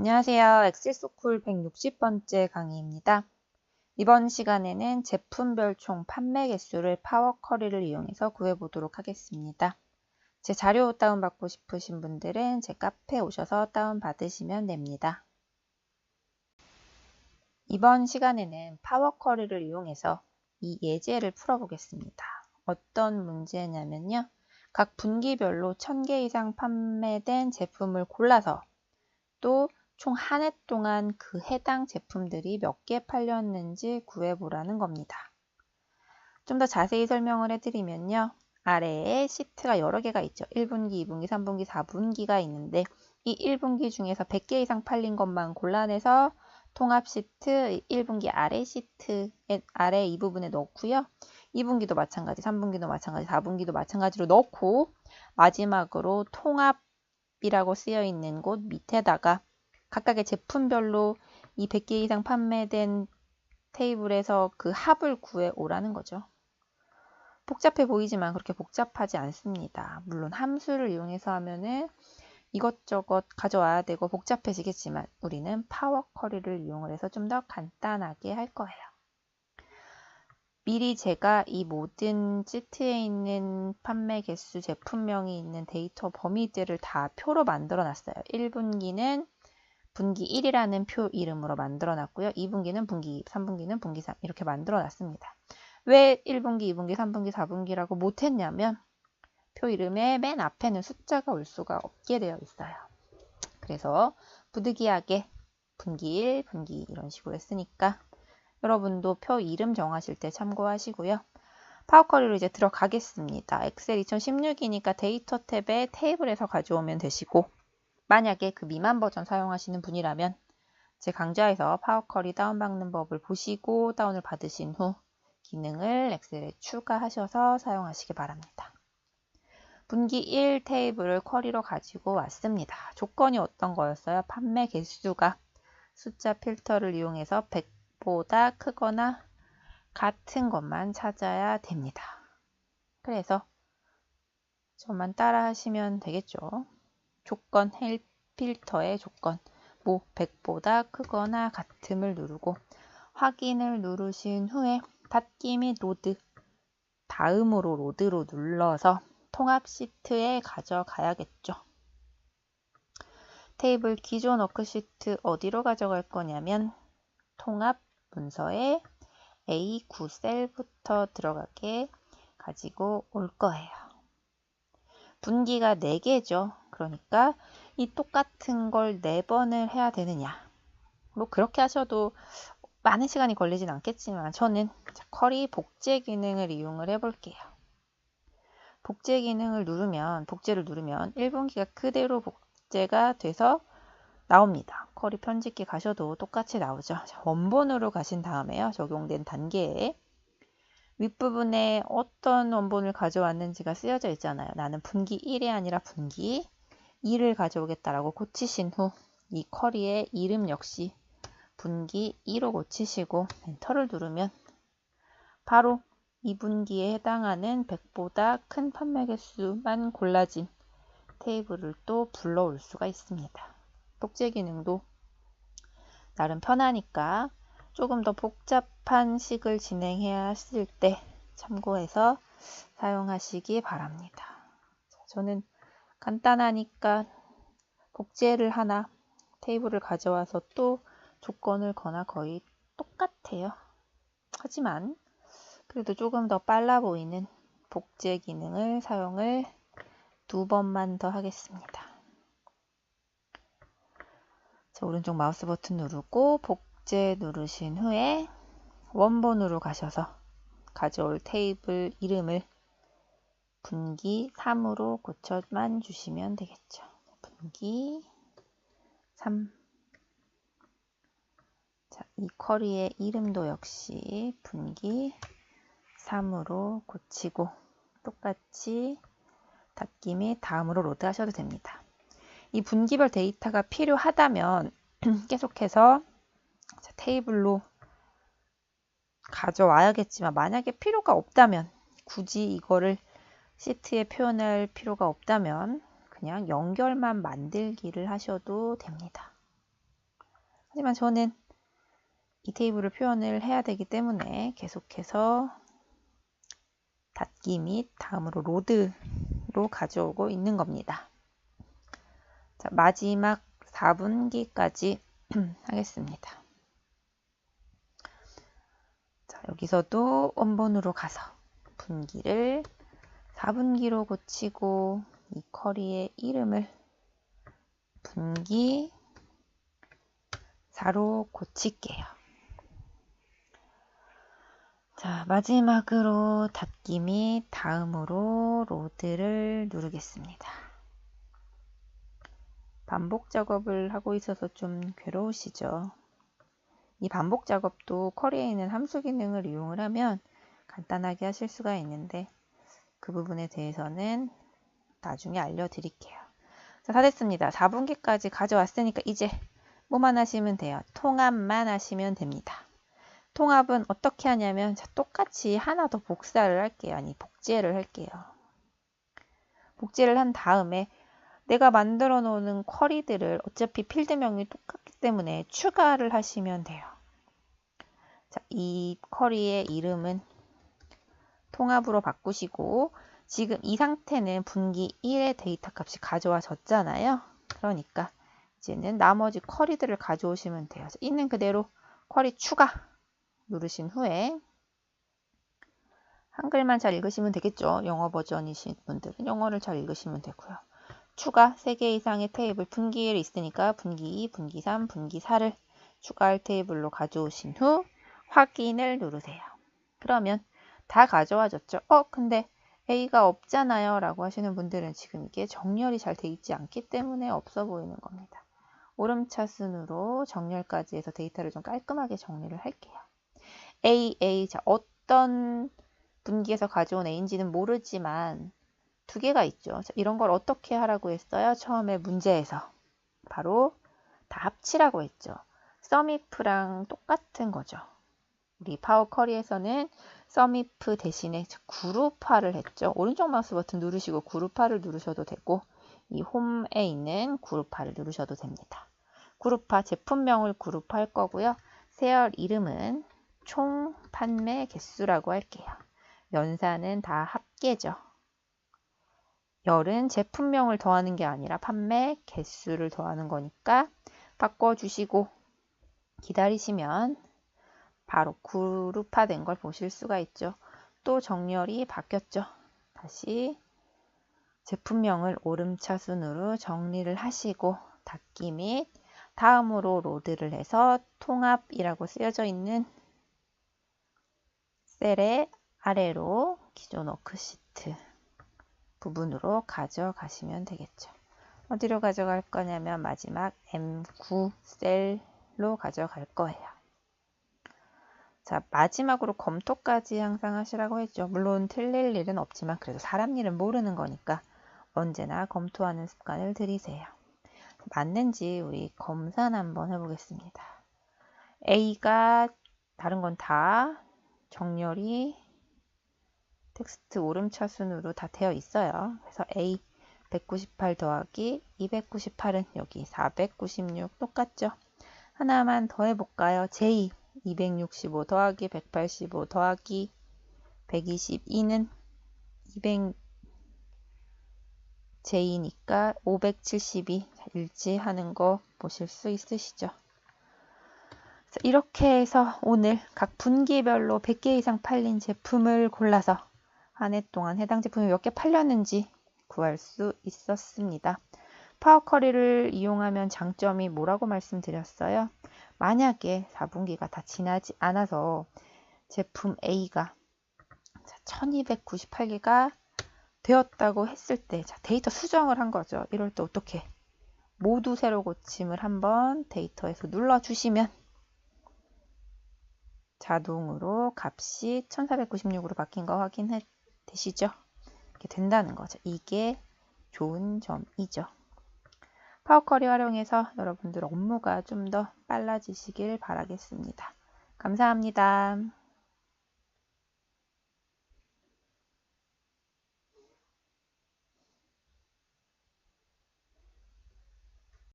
안녕하세요. 엑셀소쿨 160번째 강의입니다. 이번 시간에는 제품별 총 판매 개수를 파워쿼리를 이용해서 구해보도록 하겠습니다. 제 자료 다운받고 싶으신 분들은 제 카페에 오셔서 다운받으시면 됩니다. 이번 시간에는 파워쿼리를 이용해서 이 예제를 풀어보겠습니다. 어떤 문제냐면요. 각 분기별로 1000개 이상 판매된 제품을 골라서 또 총 한 해 동안 그 해당 제품들이 몇 개 팔렸는지 구해보라는 겁니다. 좀 더 자세히 설명을 해드리면요. 아래에 시트가 여러 개가 있죠. 1분기, 2분기, 3분기, 4분기가 있는데 이 1분기 중에서 100개 이상 팔린 것만 골라내서 통합 시트 1분기 아래 시트 아래 이 부분에 넣고요. 2분기도 마찬가지, 3분기도 마찬가지, 4분기도 마찬가지로 넣고 마지막으로 통합이라고 쓰여 있는 곳 밑에다가 각각의 제품별로 이 100개 이상 판매된 테이블에서 그 합을 구해 오라는 거죠. 복잡해 보이지만 그렇게 복잡하지 않습니다. 물론 함수를 이용해서 하면은 이것저것 가져와야 되고 복잡해지겠지만 우리는 파워 쿼리를 이용을 해서 좀 더 간단하게 할 거예요. 미리 제가 이 모든 시트에 있는 판매 개수, 제품명이 있는 데이터 범위들을 다 표로 만들어 놨어요. 1분기는 분기 1이라는 표 이름으로 만들어 놨고요. 2분기는 분기 2, 3분기는 분기 3 이렇게 만들어 놨습니다. 왜 1분기, 2분기, 3분기, 4분기라고 못했냐면 표 이름의 맨 앞에는 숫자가 올 수가 없게 되어 있어요. 그래서 부득이하게 분기 1, 분기 이런 식으로 했으니까 여러분도 표 이름 정하실 때 참고하시고요. 파워쿼리로 이제 들어가겠습니다. 엑셀 2016이니까 데이터 탭에 테이블에서 가져오면 되시고 만약에 그 미만 버전 사용하시는 분이라면 제 강좌에서 파워쿼리 다운받는 법을 보시고 다운을 받으신 후 기능을 엑셀에 추가하셔서 사용하시기 바랍니다. 분기 1 테이블을 쿼리로 가지고 왔습니다. 조건이 어떤 거였어요? 판매 개수가 숫자 필터를 이용해서 100보다 크거나 같은 것만 찾아야 됩니다. 그래서 저만 따라 하시면 되겠죠. 조건 헬 필터의 조건 뭐 100보다 크거나 같음을 누르고 확인을 누르신 후에 닫기 및 로드 다음으로 로드로 눌러서 통합 시트에 가져가야겠죠. 테이블 기존 워크시트 어디로 가져갈 거냐면 통합 문서에 A9 셀부터 들어가게 가지고 올 거예요. 분기가 4개죠. 그러니까 이 똑같은 걸 4번을 해야 되느냐. 뭐 그렇게 하셔도 많은 시간이 걸리진 않겠지만 저는 쿼리 복제 기능을 이용을 해볼게요. 복제 기능을 누르면 복제를 누르면 1분기가 그대로 복제가 돼서 나옵니다. 쿼리 편집기 가셔도 똑같이 나오죠. 원본으로 가신 다음에요. 적용된 단계에 윗부분에 어떤 원본을 가져왔는지가 쓰여져 있잖아요. 나는 분기 1이 아니라 분기 2를 가져오겠다라고 고치신 후이 쿼리의 이름 역시 분기 2로 고치시고 엔터를 누르면 바로 2분기에 해당하는 100보다 큰 판매 개수만 골라진 테이블을 또 불러올 수가 있습니다. 복제 기능도 나름 편하니까 조금 더 복잡한 식을 진행해야 했을 때 참고해서 사용하시기 바랍니다. 저는 간단하니까 복제를 하나 테이블을 가져와서 또 조건을 거나 거의 똑같아요. 하지만 그래도 조금 더 빨라 보이는 복제 기능을 사용을 두 번만 더 하겠습니다. 자, 오른쪽 마우스 버튼 누르고 복 제 누르신 후에 원본으로 가셔서 가져올 테이블 이름을 분기 3으로 고쳐만 주시면 되겠죠. 분기 3 자, 이 쿼리의 이름도 역시 분기 3으로 고치고 똑같이 닫기 및 다음으로 로드 하셔도 됩니다. 이 분기별 데이터가 필요하다면 계속해서 테이블로 가져와야겠지만 만약에 필요가 없다면 굳이 이거를 시트에 표현할 필요가 없다면 그냥 연결만 만들기를 하셔도 됩니다. 하지만 저는 이 테이블을 표현을 해야 되기 때문에 계속해서 닫기 및 다음으로 로드로 가져오고 있는 겁니다. 자, 마지막 4분기까지 하겠습니다. 자, 여기서도 원본으로 가서 분기를 4분기로 고치고 이 커리의 이름을 분기 4로 고칠게요. 자, 마지막으로 닫기 및 다음으로 로드를 누르겠습니다. 반복 작업을 하고 있어서 좀 괴로우시죠? 이 반복 작업도 커리에 있는 함수 기능을 이용을 하면 간단하게 하실 수가 있는데 그 부분에 대해서는 나중에 알려드릴게요. 자, 다 됐습니다. 4분기까지 가져왔으니까 이제 뭐만 하시면 돼요. 통합만 하시면 됩니다. 통합은 어떻게 하냐면 자, 똑같이 하나 더 복사를 할게요. 아니 복제를 할게요. 복제를 한 다음에 내가 만들어 놓는 쿼리들을 어차피 필드명이 똑같기 때문에 추가를 하시면 돼요. 자, 이 쿼리의 이름은 통합으로 바꾸시고 지금 이 상태는 분기 1의 데이터 값이 가져와졌잖아요. 그러니까 이제는 나머지 쿼리들을 가져오시면 돼요. 있는 그대로 쿼리 추가 누르신 후에 한글만 잘 읽으시면 되겠죠. 영어 버전이신 분들은 영어를 잘 읽으시면 되고요. 추가 3개 이상의 테이블 분기 1 있으니까 분기 2, 분기 3, 분기 4를 추가할 테이블로 가져오신 후 확인을 누르세요. 그러면 다 가져와졌죠. 어 근데 A가 없잖아요 라고 하시는 분들은 지금 이게 정렬이 잘 돼 있지 않기 때문에 없어 보이는 겁니다. 오름차 순으로 정렬까지 해서 데이터를 좀 깔끔하게 정리를 할게요. A, A, 자 어떤 분기에서 가져온 A인지는 모르지만 두 개가 있죠. 자, 이런 걸 어떻게 하라고 했어요? 처음에 문제에서. 바로 다 합치라고 했죠. 썸이프랑 똑같은 거죠. 우리 파워 커리에서는 썸이프 대신에 그룹화를 했죠. 오른쪽 마우스 버튼 누르시고 그룹화를 누르셔도 되고 이 홈에 있는 그룹화를 누르셔도 됩니다. 그룹화 제품명을 그룹화할 거고요. 세열 이름은 총 판매 개수라고 할게요. 연산은 다 합계죠. 열은 제품명을 더하는 게 아니라 판매 개수를 더하는 거니까 바꿔주시고 기다리시면 바로 그룹화된 걸 보실 수가 있죠. 또 정렬이 바뀌었죠. 다시 제품명을 오름차 순으로 정리를 하시고 닫기 및 다음으로 로드를 해서 통합이라고 쓰여져 있는 셀의 아래로 기존 워크시트 부분으로 가져가시면 되겠죠. 어디로 가져갈 거냐면 마지막 M9 셀로 가져갈 거예요. 자, 마지막으로 검토까지 항상 하시라고 했죠. 물론 틀릴 일은 없지만 그래도 사람 일은 모르는 거니까 언제나 검토하는 습관을 들이세요. 맞는지 우리 검산 한번 해보겠습니다. A가 다른 건 다 정렬이 텍스트 오름차 순으로 다 되어 있어요. 그래서 A 198 더하기 298은 여기 496 똑같죠? 하나만 더 해볼까요? J 265 더하기 185 더하기 122는 200 J니까 572 일치하는 거 보실 수 있으시죠? 이렇게 해서 오늘 각 분기별로 100개 이상 팔린 제품을 골라서 한 해 동안 해당 제품이 몇 개 팔렸는지 구할 수 있었습니다. 파워커리를 이용하면 장점이 뭐라고 말씀드렸어요? 만약에 4분기가 다 지나지 않아서 제품 A가 1298개가 되었다고 했을 때 자, 데이터 수정을 한 거죠. 이럴 때 어떻게 모두 새로 고침을 한번 데이터에서 눌러주시면 자동으로 값이 1496으로 바뀐 거 확인해 되시죠? 이렇게 된다는 거죠. 이게 좋은 점이죠. 파워쿼리 활용해서 여러분들 업무가 좀 더 빨라지시길 바라겠습니다. 감사합니다.